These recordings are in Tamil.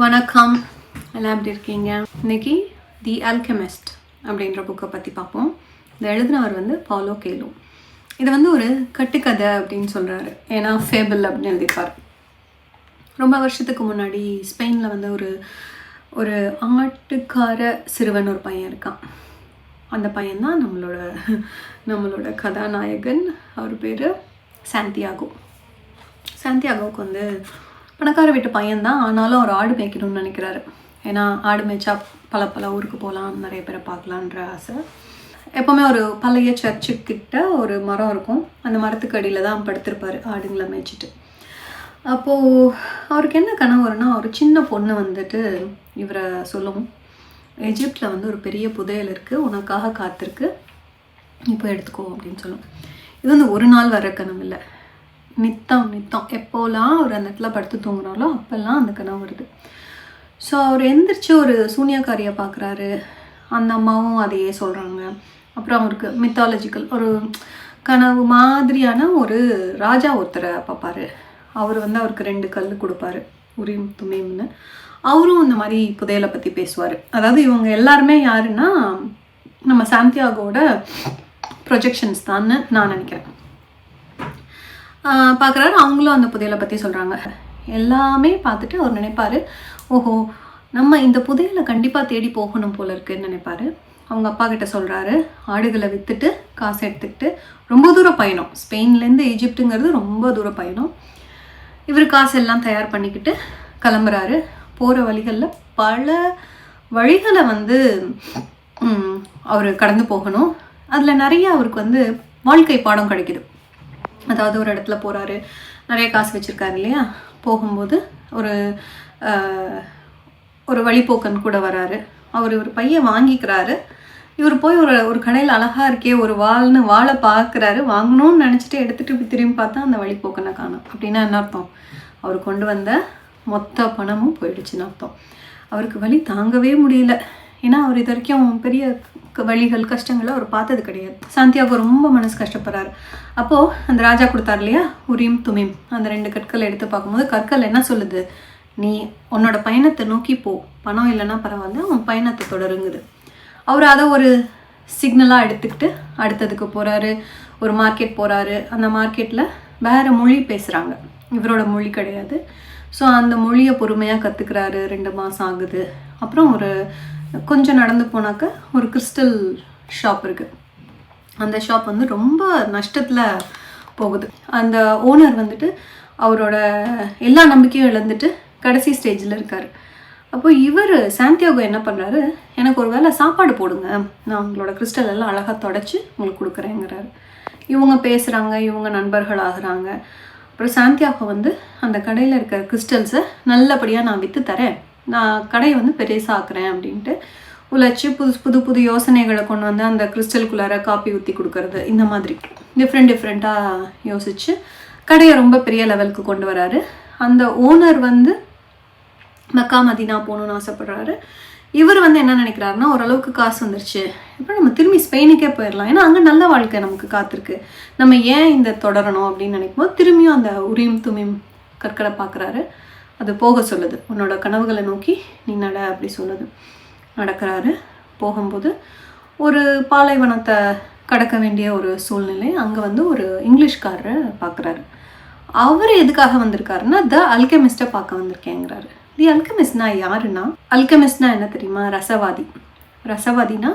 வணக்கம். எல்லாம் எப்படி இருக்கீங்க? இன்னைக்கு தி அல்கெமிஸ்ட் அப்படின்ற புக்கை பற்றி பார்ப்போம். இந்த எழுதினவர் வந்து பாலோ கேலோ இது வந்து ஒரு கட்டுக்கதை அப்படின்னு சொல்கிறாரு ஏன்னா ஃபேபிள் அப்படின்னு எழுதிப்பார் ரொம்ப வருஷத்துக்கு முன்னாடி ஸ்பெயினில் வந்து ஒரு ஒரு ஆட்டுக்கார சிறுவன் ஒரு பையன் இருக்கான். அந்த பையன்தான் நம்மளோட நம்மளோட கதாநாயகன். அவர் பேர் சாந்தியாகோ சாந்தியாகோவுக்கு வந்து பணக்கார வீட்டு பையன்தான் ஆனாலும் அவர் ஆடு மேய்க்கணும்னு நினைக்கிறாரு. ஏன்னா ஆடு மேய்ச்சா பல பல ஊருக்கு போகலாம் நிறைய பேரை பார்க்கலான்ற ஆசை. எப்போவுமே ஒரு பழைய சர்ச்சுக்கிட்ட ஒரு மரம் இருக்கும். அந்த மரத்துக்கு அடியில் தான் படுத்திருப்பார் ஆடுங்களை மேய்ச்சிட்டு. அப்போது அவருக்கு என்ன கனவு வரும்னா ஒரு சின்ன பொண்ணு வந்துட்டு இவரை சொல்லும் எஜிப்டில் வந்து ஒரு பெரிய புதையல் இருக்குது உனக்காக காத்திருக்கு. இப்போ எடுத்துக்கோ அப்படின்னு சொல்லும். இது வந்து ஒரு நாள் வர கனவு இல்லை. நித்தம் நித்தம். எப்போலாம் அவர் அந்த இடத்துல படுத்து தூங்குறாரோ அப்போல்லாம் அந்த கனவு வருது. ஸோ அவர் எந்திரிச்சு ஒரு சூனியக்காரியை பார்க்குறாரு. அந்த அம்மாவும் அதையே சொல்கிறாங்க அப்புறம் அவருக்கு மித்தாலஜிக்கல் ஒரு கனவு மாதிரியான ஒரு ராஜா ஒருத்தரை பார்ப்பாரு. அவர் வந்து அவருக்கு ரெண்டு கல் கொடுப்பாரு. உரியும் துமைம்னு அவரும் இந்த மாதிரி புதையலை பற்றி பேசுவார். அதாவது இவங்க எல்லாருமே யாருன்னா நம்ம சாந்தியாகோட ப்ரொஜெக்ஷன்ஸ் தான்னு நான் நினைக்கிறேன். பார்க்குறாரு அவங்களும் அந்த புதையலை பற்றி சொல்கிறாங்க எல்லாமே பார்த்துட்டு அவர் நினைப்பார் ஓஹோ நம்ம இந்த புதையலை கண்டிப்பாக தேடி போகணும் போல இருக்குன்னு நினைப்பாரு. அவங்க அப்பா கிட்ட சொல்கிறாரு ஆடுகளை விற்றுட்டு காசு எடுத்துக்கிட்டு ரொம்ப தூர பயணம். ஸ்பெயின்லேருந்து ஈஜிப்டுங்கிறது ரொம்ப தூர பயணம். இவர் காசு எல்லாம் தயார் பண்ணிக்கிட்டு கிளம்புறாரு. போகிற வழிகளில் பல வழிகளை வந்து அவர் கடந்து போகணும். அதில் நிறைய அவருக்கு வந்து வாழ்க்கை பாடம் கிடைக்கிது. அதாவது ஒரு இடத்துல போகிறாரு நிறைய காசு வச்சுருக்காரு இல்லையா? போகும்போது ஒரு ஒரு வழிபோக்கன் கூட வராரு. அவர் ஒரு பையன் வாங்கிக்கிறாரு. இவர் போய் ஒரு ஒரு கடையில் அழகாக இருக்கே ஒரு வாள்னு வாழை பார்க்குறாரு. வாங்கணும்னு நினச்சிட்டு எடுத்துகிட்டு இப்படி திரும்பி பார்த்தா அந்த வழிப்போக்கனை காணும். அப்படின்னா என்ன அர்த்தம்? அவர் கொண்டு வந்த மொத்த பணமும் போயிடுச்சுன்னு அர்த்தம். அவருக்கு வழி தாங்கவே முடியல. ஏன்னா அவர் இது வரைக்கும் பெரிய க- கஷ்டங்களை அவர் பார்த்தது கிடையாது. சாந்தியாகோ ரொம்ப மனசு கஷ்டப்படுறாரு. அப்போது அந்த ராஜா கொடுத்தார் இல்லையா? உரியும் துமிம். அந்த ரெண்டு கற்களை எடுத்து பார்க்கும்போது கற்கள் என்ன சொல்லுது? நீ உன்னோட பயணத்தை நோக்கி போ. பணம் இல்லைன்னா பரவாயில்ல உன் பயணத்தை தொடருங்குது. அவர் அதை ஒரு சிக்னலாக எடுத்துக்கிட்டு அடுத்ததுக்கு போகிறாரு ஒரு மார்க்கெட் போகிறாரு அந்த மார்க்கெட்டில் வேறு மொழி பேசுகிறாங்க இவரோட மொழி கிடையாது. ஸோ அந்த மொழியை பொறுமையாக கற்றுக்கிறாரு ரெண்டு மாதம் ஆகுது. அப்புறம் ஒரு கொஞ்சம் நடந்து போனாக்க ஒரு கிறிஸ்டல் ஷாப் இருக்குது அந்த ஷாப் வந்து ரொம்ப நஷ்டத்தில் போகுது. அந்த ஓனர் வந்துட்டு அவரோட எல்லா நம்பிக்கையும் இழந்துட்டு கடைசி ஸ்டேஜில் இருக்கார். அப்போ இவர் சாந்தியாகோ என்ன பண்ணுறாரு எனக்கு ஒரு வேளை சாப்பாடு போடுங்க. நான் உங்களோட கிறிஸ்டல் எல்லாம் அழகாக தொடச்சி உங்களுக்கு கொடுக்குறேங்கிறாரு. இவங்க பேசுகிறாங்க இவங்க நண்பர்கள் ஆகுறாங்க. அப்புறம் சாந்தியாகோ வந்து அந்த கடையில் இருக்கிற கிறிஸ்டல்ஸை நல்லபடியாக நான் விற்று தரேன். நான் கடையை வந்து பெருசாக்குறேன் அப்படின்ட்டு உழைச்சி புது புது புது யோசனைகளை கொண்டு வந்து அந்த கிறிஸ்டலுக்குள்ளார காப்பி ஊற்றி கொடுக்கறது இந்த மாதிரி. டிஃப்ரெண்ட் டிஃப்ரெண்ட்டாக யோசித்து கடையை ரொம்ப பெரிய லெவலுக்கு கொண்டு வராரு. அந்த ஓனர் வந்து மக்கா மதினா போகணுன்னு ஆசைப்படுறாரு. இவர் வந்து என்ன நினைக்கிறாருன்னா ஓரளவுக்கு காசு வந்துருச்சு. இப்போ நம்ம திரும்பி ஸ்பெயினுக்கே போயிடலாம். ஏன்னா அங்கே நல்ல வாழ்க்கை நமக்கு காத்திருக்கு. நம்ம ஏன் இந்த தொடரணும் அப்படின்னு நினைக்கும்போது திரும்பியும் அந்த உரியும் துமியும் கற்களை பார்க்குறாரு. அது போக சொல்லுது. உன்னோட கனவுகளை நோக்கி நீ நட அப்படி சொல்லுது. நடக்கிறாரு. போகும்போது ஒரு பாலைவனத்தை கடக்க வேண்டிய ஒரு சூழ்நிலை. அங்கே வந்து ஒரு இங்கிலீஷ்காரரை பார்க்குறாரு. அவர் எதுக்காக வந்திருக்காருன்னா த அல்கெமிஸ்ட்டை பார்க்க வந்திருக்கேங்கிறாரு. தி அல்கெமிஸ்ட்னா யாருன்னா? அல்கெமிஸ்ட்னா என்ன தெரியுமா? ரசவாதி. ரசவாதினா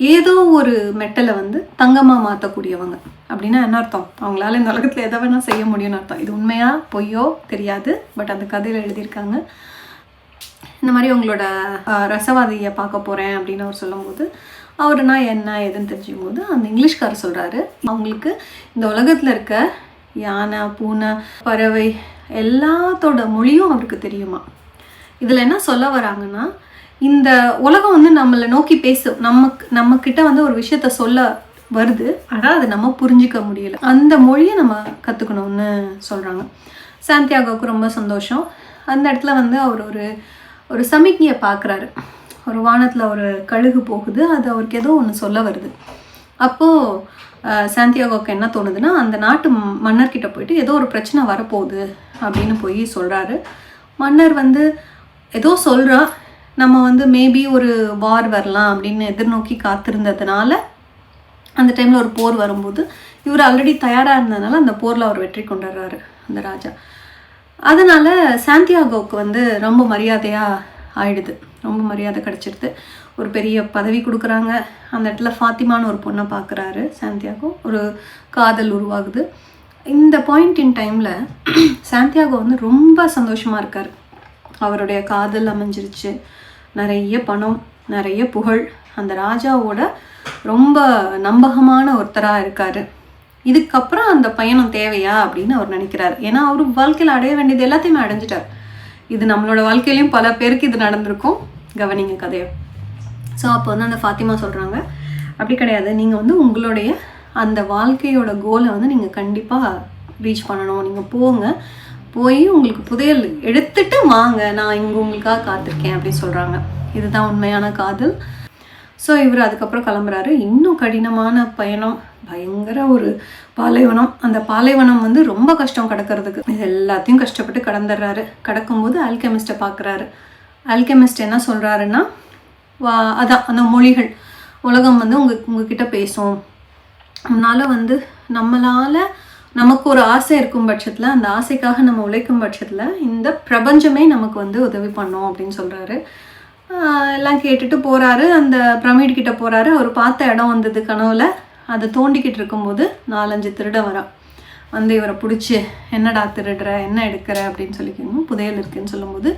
ஏதோ ஒரு மெட்டலை வந்து தங்கமாக மாற்றக்கூடியவங்க அப்படின்னா என்ன அர்த்தம்? அவங்களால இந்த உலகத்தில் எதை வேணால் செய்ய முடியும்னு அர்த்தம். இது உண்மையா பொய்யோ தெரியாது. பட் அந்த கதையில் எழுதியிருக்காங்க. இந்த மாதிரி உங்களோட ரசவாதியை பார்க்க போகிறேன் அப்படின்னு அவர் சொல்லும்போது அவருனா என்ன ஏதுன்னு தெரிஞ்சுக்கும் போது அந்த இங்கிலீஷ்காரர் சொல்கிறாரு அவங்களுக்கு இந்த உலகத்தில் இருக்க யானை பூனை பறவை எல்லாத்தோட மொழியும் அவருக்கு தெரியுமா? இதில் என்ன சொல்ல வராங்கன்னா இந்த உலகம் வந்து நம்மளை நோக்கி பேசும் நமக்கு நம்ம கிட்ட வந்து ஒரு விஷயத்த சொல்ல வருது ஆனால் அதை நம்ம புரிஞ்சிக்க முடியல. அந்த மொழியை நம்ம கற்றுக்கணும்னு சொல்கிறாங்க சாந்தியாகோவுக்கு ரொம்ப சந்தோஷம். அந்த இடத்துல வந்து அவர் ஒரு ஒரு சமிக்ஞையை பார்க்குறாரு. ஒரு வானத்தில் ஒரு கழுகு போகுது அது அவருக்கு ஏதோ ஒன்று சொல்ல வருது. அப்போது சாந்தியாகோக்கு என்ன தோணுதுன்னா அந்த நாட்டு மன்னர்கிட்ட போயிட்டு ஏதோ ஒரு பிரச்சனை வரப்போகுது அப்படின்னு போய் சொல்கிறாரு மன்னர் வந்து ஏதோ சொல்கிறா நம்ம வந்து மேபி ஒரு வார் வரலாம் அப்படின்னு எதிர்நோக்கி காத்திருந்ததுனால அந்த டைமில் ஒரு போர் வரும்போது இவர் ஆல்ரெடி தயாராக இருந்ததுனால அந்த போரில் அவர் வெற்றி கொண்டுடுறாரு அந்த ராஜா. அதனால் சாந்தியாகோவுக்கு வந்து ரொம்ப மரியாதையாக ஆயிடுது. ரொம்ப மரியாதை கிடச்சிருது. ஒரு பெரிய பதவி கொடுக்குறாங்க. அந்த இடத்துல ஃபாத்திமான்னு ஒரு பொண்ணை பார்க்குறாரு சாந்தியாகோ ஒரு காதல் உருவாகுது. இந்த பாயிண்ட் இன் டைமில் சாந்தியாகோ வந்து ரொம்ப சந்தோஷமாக இருக்கார். அவருடைய காதல் அமைஞ்சிருச்சு. நிறைய பணம் நிறைய புகழ். அந்த ராஜாவோட ரொம்ப நம்பகமான ஒருத்தராக இருக்கார். இதுக்கப்புறம் அந்த பயணம் தேவையா அப்படின்னு அவர் நினைக்கிறார். ஏன்னா அவர் வாழ்க்கையில் அடைய வேண்டியது எல்லாத்தையுமே அடைஞ்சிட்டார். இது நம்மளோட வாழ்க்கையிலையும் பல பேருக்கு இது நடந்திருக்கும். கவனிங்க கதையை. ஸோ அப்போ வந்து அந்த ஃபாத்திமா சொல்கிறாங்க அப்படி கிடையாது. நீங்கள் வந்து உங்களுடைய அந்த வாழ்க்கையோட கோலை வந்து நீங்கள் கண்டிப்பாக ரீச் பண்ணணும். நீங்கள் போங்க. போய் உங்களுக்கு புதையல் எடுத்துட்டு வாங்க நான் இங்கே உங்களுக்காக காத்திருக்கேன் அப்படின்னு சொல்கிறாங்க இதுதான் உண்மையான காதல். ஸோ இவர் அதுக்கப்புறம் கிளம்புறாரு. இன்னும் கடினமான பயணம். பயங்கர ஒரு பாலைவனம். அந்த பாலைவனம் வந்து ரொம்ப கஷ்டம் கடக்கிறதுக்கு. இது எல்லாத்தையும் கஷ்டப்பட்டு கடந்துடுறாரு. கடக்கும்போது ஆல்கெமிஸ்ட்டை பார்க்குறாரு ஆல்கெமிஸ்ட் என்ன சொல்கிறாருன்னா வா அதான் அந்த மொழிகள். உலகம் வந்து உங்கள் உங்ககிட்ட பேசும். அதனால் வந்து நம்மளால் நமக்கு ஒரு ஆசை இருக்கும் பட்சத்தில் அந்த ஆசைக்காக நம்ம உழைக்கும் பட்சத்தில் இந்த பிரபஞ்சமே நமக்கு வந்து உதவி பண்ணும் அப்படின்னு சொல்கிறாரு எல்லாம் கேட்டுட்டு போகிறாரு அந்த பிரமிட் கிட்ட போகிறாரு அவர் பார்த்த இடம் வந்தது கனவுல. அதை தோண்டிக்கிட்டு இருக்கும்போது நாலஞ்சு திருட வரான். வந்து இவரை பிடிச்சி என்னடா திருடுற? என்ன எடுக்கிற? அப்படின்னு சொல்லி கேட்கணும் புதையல் இருக்குன்னு சொல்லும்போது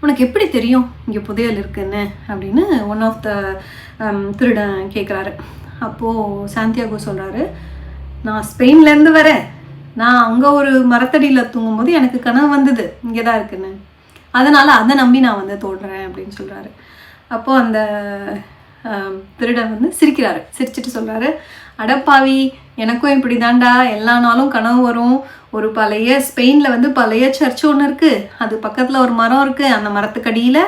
உனக்கு எப்படி தெரியும்? இங்கே புதையல் இருக்குன்னு? அப்படின்னு ஒன் ஆஃப் த திருடன் கேட்குறாரு அப்போது சாந்தியாகோ சொல்கிறாரு நான் ஸ்பெயின்லேருந்து வரேன். நான் அங்கே ஒரு மரத்தடியில் தூங்கும்போது எனக்கு கனவு வந்தது. இங்கே தான் இருக்குன்னு. அதனால் அதை நம்பி நான் வந்து தோடுறேன் அப்படின்னு சொல்கிறாரு அப்போது அந்த திருடன் வந்து சிரிக்கிறாரு. சிரிச்சிட்டு சொல்கிறாரு அடப்பாவி எனக்கும் இப்படி தாண்டா எல்லா நாளும் கனவு வரும். ஒரு பழைய ஸ்பெயினில் வந்து பழைய சர்ச் ஒன்று இருக்குது அது பக்கத்தில் ஒரு மரம் இருக்குது அந்த மரத்துக்கடியில்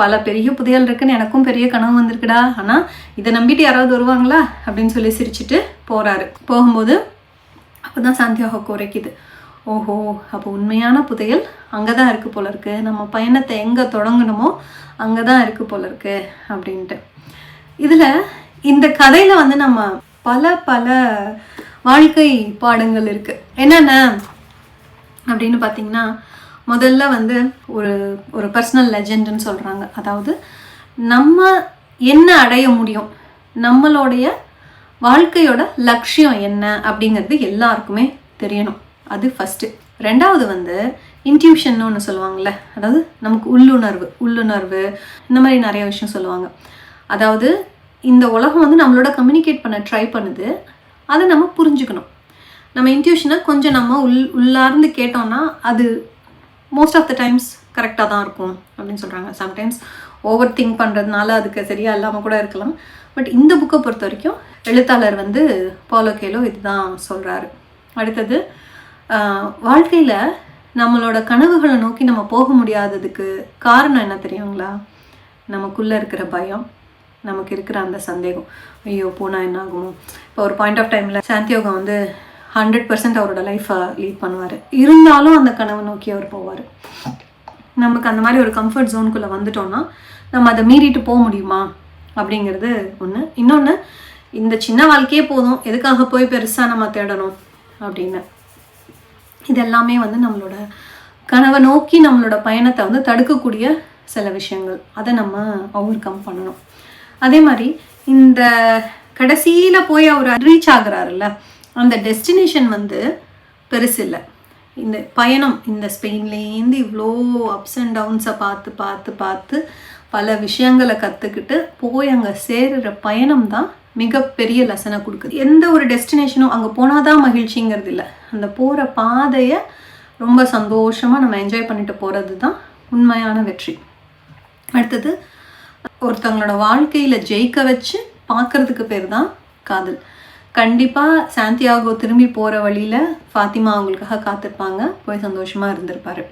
பல பெரிய புதையல் இருக்குன்னு எனக்கும் பெரிய கனவு வந்திருக்குடா. ஆனால் இதை நம்பிட்டு யாராவது வருவாங்களா? அப்படின்னு சொல்லி சிரிச்சுட்டு போகிறாரு போகும்போது அப்போ தான் சாந்தியாக குறைக்குது. ஓஹோ அப்போ உண்மையான புதையல் அங்கே தான் இருக்குது போல இருக்கு. நம்ம பயணத்தை எங்கே தொடங்கணுமோ அங்கே தான் இருக்குது போல இருக்கு அப்படின்ட்டு. இதில் இந்த கதையில் வந்து நம்ம பல பல வாழ்க்கை பாடங்கள் இருக்குது என்னென்ன? அப்படின்னு பார்த்தீங்கன்னா முதல்ல வந்து ஒரு ஒரு பர்சனல் லெஜெண்டுன்னு சொல்கிறாங்க அதாவது நம்ம என்ன அடைய முடியும்? நம்மளுடைய வாழ்க்கையோட லட்சியம் என்ன? அப்படிங்கிறது எல்லாருக்குமே தெரியணும். அது ஃபஸ்ட்டு ரெண்டாவது வந்து இன்ட்யூஷன் ஒன்று சொல்லுவாங்கள்ல அதாவது நமக்கு உள்ளுணர்வு உள்ளுணர்வு இந்த மாதிரி நிறைய விஷயம் சொல்லுவாங்க. அதாவது இந்த உலகம் வந்து நம்மளோட கம்யூனிகேட் பண்ண ட்ரை பண்ணுது. அதை நம்ம புரிஞ்சுக்கணும். நம்ம இன்ட்யூஷனை கொஞ்சம் நம்ம உள் உள்ளார்ந்து கேட்டோம்னா அது மோஸ்ட் ஆஃப் த டைம்ஸ் கரெக்டாக தான் இருக்கும் அப்படின்னு சொல்கிறாங்க சம்டைம்ஸ் ஓவர் திங்க் பண்ணுறதுனால அதுக்கு சரியாக இல்லாமல் கூட இருக்கலாம். பட் இந்த புக்கை பொறுத்த வரைக்கும் எழுத்தாளர் வந்து பாலோ கேலோ இதுதான் சொல்கிறாரு அடுத்தது வாழ்க்கையில் நம்மளோட கனவுகளை நோக்கி நம்ம போக முடியாததுக்கு காரணம் என்ன தெரியுங்களா? நமக்குள்ளே இருக்கிற பயம் நமக்கு இருக்கிற அந்த சந்தேகம். ஐயோ போனால் என்ன ஆகுமோ? இப்போ ஒரு பாயிண்ட் ஆஃப் டைமில் சாந்தியோகம் வந்து ஹண்ட்ரட் பர்சன்ட் அவரோட லைஃப்பை லீட் பண்ணுவார். இருந்தாலும் அந்த கனவை நோக்கி அவர் போவார். நமக்கு அந்த மாதிரி ஒரு கம்ஃபர்ட் ஜோனுக்குள்ளே வந்துட்டோம்னா நம்ம அதை மீறிட்டு போக முடியுமா? அப்படிங்கிறது ஒன்று இன்னொன்று இந்த சின்ன வாழ்க்கையே போதும். எதுக்காக போய் பெருசாக நம்ம தேடணும்? அப்படின்னு. இது எல்லாமே வந்து நம்மளோட கனவை நோக்கி நம்மளோட பயணத்தை வந்து தடுக்கக்கூடிய சில விஷயங்கள். அதை நம்ம ஓவர் கம் பண்ணணும். அதே மாதிரி இந்த கடைசியில் போய் அவர் ரீச் ஆகுறாருல்ல அந்த டெஸ்டினேஷன் வந்து பெருசு இல்லை. இந்த பயணம் இந்த ஸ்பெயின்லேருந்து இவ்வளோ அப்ஸ் அண்ட் டவுன்ஸை பார்த்து பார்த்து பார்த்து பல விஷயங்களை கற்றுக்கிட்டு போய் அங்கே சேருகிற பயணம் தான் மிகப்பெரிய லெசனை கொடுக்குது. எந்த ஒரு டெஸ்டினேஷனும் அங்கே போனால் தான் மகிழ்ச்சிங்கிறது இல்லை. அந்த போகிற பாதையை ரொம்ப சந்தோஷமாக நம்ம என்ஜாய் பண்ணிட்டு போகிறது தான் உண்மையான வெற்றி. அடுத்தது ஒருத்தவங்களோட வாழ்க்கையில் ஜெயிக்க வச்சு பார்க்கறதுக்கு பேர் தான் காதல். கண்டிப்பாக சாந்தியாகோ திரும்பி போகிற வழியில் ஃபாத்திமா அவங்களுக்காக காத்திருப்பாங்க. போய் சந்தோஷமாக இருந்திருப்பாரு.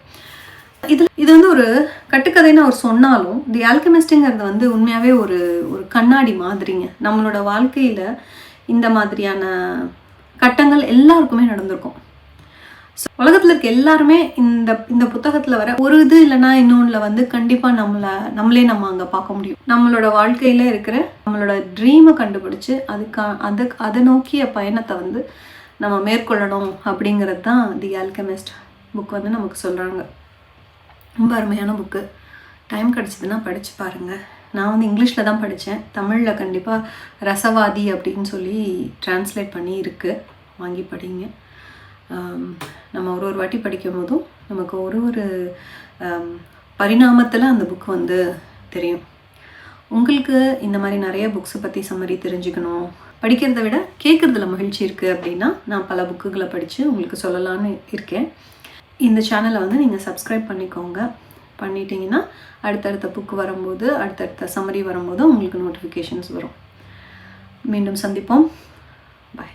இது இது வந்து ஒரு கட்டுக்கதைன்னு அவர் சொன்னாலும் தி ஆல்கமிஸ்டுங்கிறது வந்து உண்மையாகவே ஒரு ஒரு கண்ணாடி மாதிரிங்க. நம்மளோட வாழ்க்கையில் இந்த மாதிரியான கட்டங்கள் எல்லாருக்குமே நடந்திருக்கும். உலகத்துல இருக்க எல்லாருமே இந்த இந்த புத்தகத்தில் வர ஒரு இது இல்லைன்னா இன்னொன்றில் வந்து கண்டிப்பாக நம்மளை நம்மளே நம்ம அங்கே பார்க்க முடியும். நம்மளோட வாழ்க்கையில் இருக்கிற நம்மளோட ட்ரீமை கண்டுபிடிச்சு அதுக்கா அது அதை நோக்கிய பயணத்தை வந்து நம்ம மேற்கொள்ளணும் அப்படிங்கிறது தான் தி ஆல்கெமிஸ்ட் புக் வந்து நமக்கு சொல்கிறாங்க ரொம்ப அருமையான புக்கு டைம் கிடச்சிதுன்னா படித்து பாருங்கள் நான் வந்து இங்கிலீஷில் தான் படித்தேன் தமிழில் கண்டிப்பாக ரசவாதி அப்படின்னு சொல்லி ட்ரான்ஸ்லேட் பண்ணி இருக்குது வாங்கி படிங்க. நம்ம ஒரு ஒரு வாட்டி படிக்கும் போதும் நமக்கு ஒரு ஒரு பரிணாமத்தில் அந்த புக் வந்து தெரியும். உங்களுக்கு இந்த மாதிரி நிறைய புக்ஸை பற்றி சம்மரி தெரிஞ்சுக்கணும். படிக்கிறதை விட கேட்குறதுல மகிழ்ச்சி இருக்குது அப்படின்னா நான் பல புக்குகளை படித்து உங்களுக்கு சொல்லலான்னு இருக்கேன். இந்த சேனலை வந்து நீங்கள் சப்ஸ்கிரைப் பண்ணிக்கோங்க. பண்ணிட்டீங்கன்னா அடுத்தடுத்த புக்கு வரும்போது அடுத்தடுத்த சம்மரி வரும்போது உங்களுக்கு நோட்டிஃபிகேஷன்ஸ் வரும். மீண்டும் சந்திப்போம். பாய்